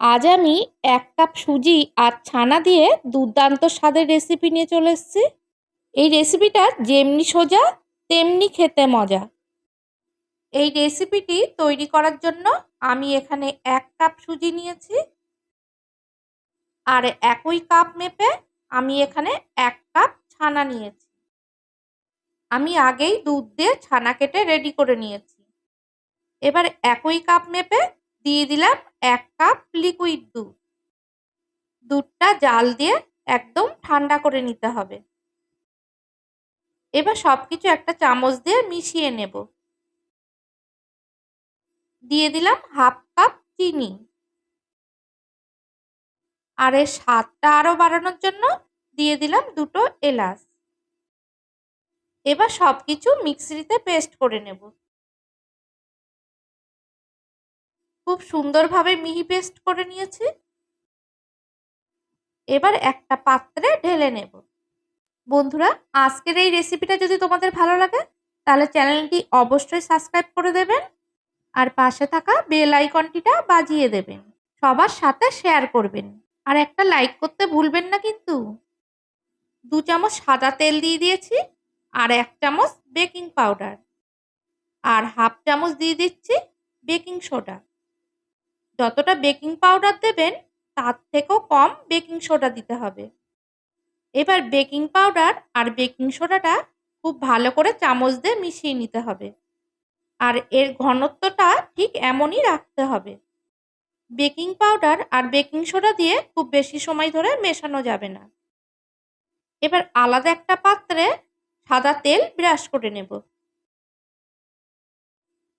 আজ আমি এক কাপ সুজি আর ছানা দিয়ে দুর্দান্ত স্বাদের রেসিপি নিয়ে চলে এসেছি। এই রেসিপিটা যেমনি সোজা, তেমনি খেতে মজা। এই রেসিপিটি তৈরি করার জন্য আমি এখানে এক কাপ সুজি নিয়েছি। আর একই কাপ মেপে আমি এখানে এক কাপ ছানা নিয়েছি। আমি আগেই দুধ দিয়ে ছানা কেটে রেডি করে নিয়েছি। এবার একই কাপ মেপে দিয়ে দিলাম এক কাপ লিকুইড দুধ। দুধটা জাল দিয়ে একদম ঠান্ডা করে নিতে হবে। এবার সব কিছু একটা চামচ দিয়ে মিশিয়ে নেব। দিয়ে দিলাম হাফ কাপ চিনি। আর এর স্বাদটা আরও বাড়ানোর জন্য দিয়ে দিলাম দুটো এলাচ। এবার সব কিছু মিক্সিতে পেস্ট করে নেব। খুব সুন্দরভাবে মিহি পেস্ট করে নিয়েছি। এবার একটা পাত্রে ঢেলে নেব। বন্ধুরা, আজকের এই রেসিপিটা যদি তোমাদের ভালো লাগে, তাহলে চ্যানেলটি অবশ্যই সাবস্ক্রাইব করে দেবেন আর পাশে থাকা বেল আইকনটিটা বাজিয়ে দেবেন, সবার সাথে শেয়ার করবেন। আর একটা লাইক করতে ভুলবেন না কিন্তু। দু চামচ সাদা তেল দিয়ে দিয়েছি আর এক চামচ বেকিং পাউডার। আর হাফ চামচ দিয়ে দিচ্ছি বেকিং সোডা। যতটা বেকিং পাউডার দেবেন, তার থেকেও কম বেকিং সোডা দিতে হবে। এবার বেকিং পাউডার আর বেকিং সোডাটা খুব ভালো করে চামচ দিয়ে মিশিয়ে নিতে হবে। আর এর ঘনত্বটা ঠিক এমনই রাখতে হবে। বেকিং পাউডার আর বেকিং সোডা দিয়ে খুব বেশি সময় ধরে মেশানো যাবে না। এবার আলাদা একটা পাত্রে সাদা তেল ব্রাশ করে নেব।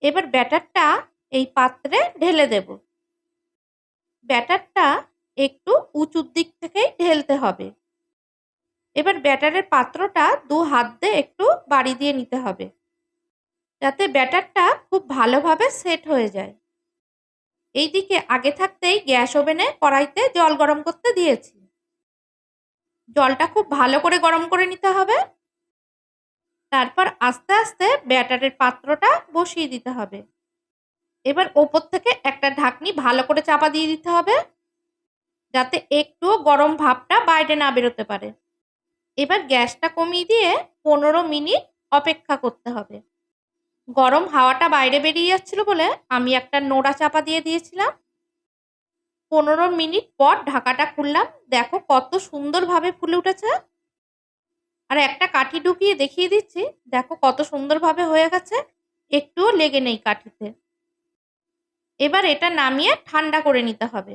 এবার ব্যাটারটা এই পাত্রে ঢেলে দেব। ব্যাটারটা একটু উঁচুর দিক থেকেই ঢেলতে হবে। এবার ব্যাটারের পাত্রটা দু হাত দিয়ে একটু বাড়ি দিয়ে নিতে হবে। যাতে ব্যাটারটা খুব ভালোভাবে সেট হয়ে যায়। এইদিকে আগে থাকতেই গ্যাস ওভেনে কড়াইতে জল গরম করতে দিয়েছি। জলটা খুব ভালো করে গরম করে নিতে হবে। তারপর আস্তে আস্তে ব্যাটারের পাত্রটা বসিয়ে দিতে হবে। এবার ওপর থেকে একটা ঢাকনি ভালো করে চাপা দিয়ে দিতে হবে, যাতে একটুও গরম ভাবটা বাইরে না বেরোতে পারে। এবার গ্যাসটা কমিয়ে দিয়ে পনেরো মিনিট অপেক্ষা করতে হবে। গরম হাওয়াটা বাইরে বেরিয়ে যাচ্ছিল বলে আমি একটা নোড়া চাপা দিয়ে দিয়েছিলাম। পনেরো মিনিট পর ঢাকাটা খুললাম। দেখো কত সুন্দরভাবে ফুলে উঠেছে। আর একটা কাঠি ঢুকিয়ে দেখিয়ে দিচ্ছি। দেখো কত সুন্দরভাবে হয়ে গেছে। একটুও লেগে নেই কাঠিতে। এবার এটা নামিয়ে ঠান্ডা করে নিতে হবে।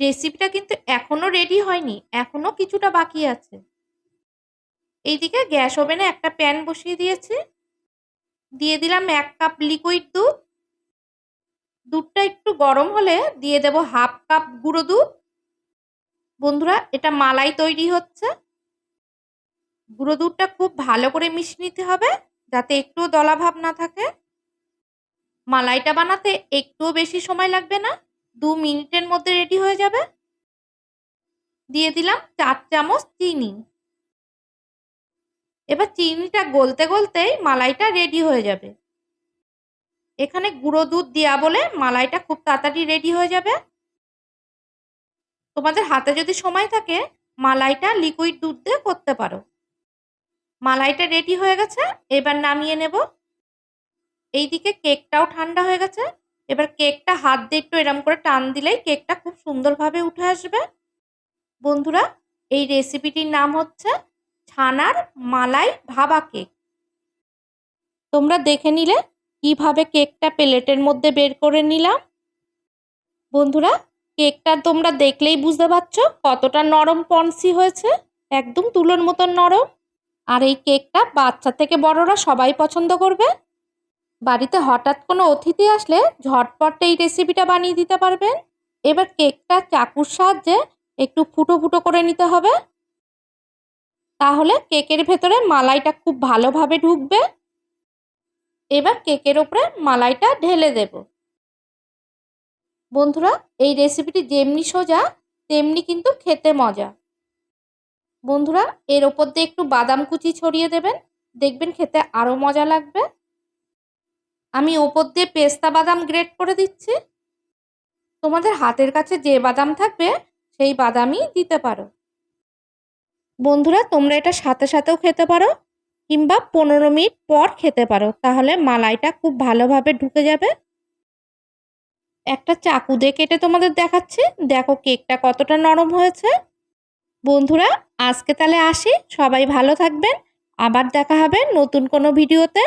রেসিপিটা কিন্তু এখনও রেডি হয়নি, এখনও কিছুটা বাকি আছে। এইদিকে গ্যাস ওভেনে একটা প্যান বসিয়ে দিয়েছি। দিয়ে দিলাম এক কাপ লিকুইড দুধ। দুধটা একটু গরম হলে দিয়ে দেব হাফ কাপ গুঁড়ো দুধ। বন্ধুরা, এটা মালাই তৈরি হচ্ছে। গুঁড়ো দুধটা খুব ভালো করে মিশিয়ে নিতে হবে, যাতে একটুও দলাভাব না থাকে। মালাইটা বানাতে একটুও বেশি সময় লাগবে না। দু মিনিটের মধ্যে রেডি হয়ে যাবে। দিয়ে দিলাম চার চামচ চিনি। এবার চিনিটা গলতে গলতেই মালাইটা রেডি হয়ে যাবে। এখানে গুঁড়ো দুধ দেওয়া বলে মালাইটা খুব তাড়াতাড়ি রেডি হয়ে যাবে। তোমাদের হাতে যদি সময় থাকে মালাইটা লিকুইড দুধ দিয়ে করতে পারো। মালাইটা রেডি হয়ে গেছে, এবার নামিয়ে নেব। এইদিকে কেকটাও ঠান্ডা হয়ে গেছে। এবার কেকটা হাত দিয়ে একটু এরম করে টান দিলেই কেকটা খুব সুন্দরভাবে উঠে আসবে। বন্ধুরা, এই রেসিপিটির নাম হচ্ছে ছানার মালাই ভাবা কেক। তোমরা দেখে নিলে কীভাবে কেকটা প্লেটের মধ্যে বের করে নিলাম। বন্ধুরা, কেকটা তোমরা দেখলেই বুঝতে পারছ কতটা নরম পন্সি হয়েছে, একদম তুলোর মতন নরম। আর এই কেকটা বাচ্চা থেকে বড়রা সবাই পছন্দ করবে। বাড়িতে হঠাৎ কোনো অতিথি আসলে ঝটপট এই রেসিপিটা বানিয়ে দিতে পারবেন। এবার কেকটা চাকুর সাহায্যে একটু ফুটো ফুটো করে নিতে হবে। তাহলে কেকের ভেতরে মালাইটা খুব ভালোভাবে ঢুকবে। এবার কেকের ওপরে মালাইটা ঢেলে দেব। বন্ধুরা, এই রেসিপিটি যেমনি সোজা, তেমনি কিন্তু খেতে মজা। বন্ধুরা, এর ওপর দিয়ে একটু বাদাম কুচি ছড়িয়ে দেবেন। দেখবেন খেতে আরও মজা লাগবে। আমি ওপর দিয়ে পেস্তা বাদাম গ্রেট করে দিচ্ছি। তোমাদের হাতের কাছে যে বাদাম থাকবে, সেই বাদামই দিতে পারো। বন্ধুরা, তোমরা এটা সাথে সাথেও খেতে পারো কিংবা পনেরো মিনিট পর খেতে পারো। তাহলে মালাইটা খুব ভালোভাবে ঢুকে যাবে। একটা চাকু দিয়ে কেটে তোমাদের দেখাচ্ছি। দেখো কেকটা কতটা নরম হয়েছে। বন্ধুরা, আজকে তাহলে আসি। সবাই ভালো থাকবেন। আবার দেখা হবে নতুন কোনো ভিডিওতে।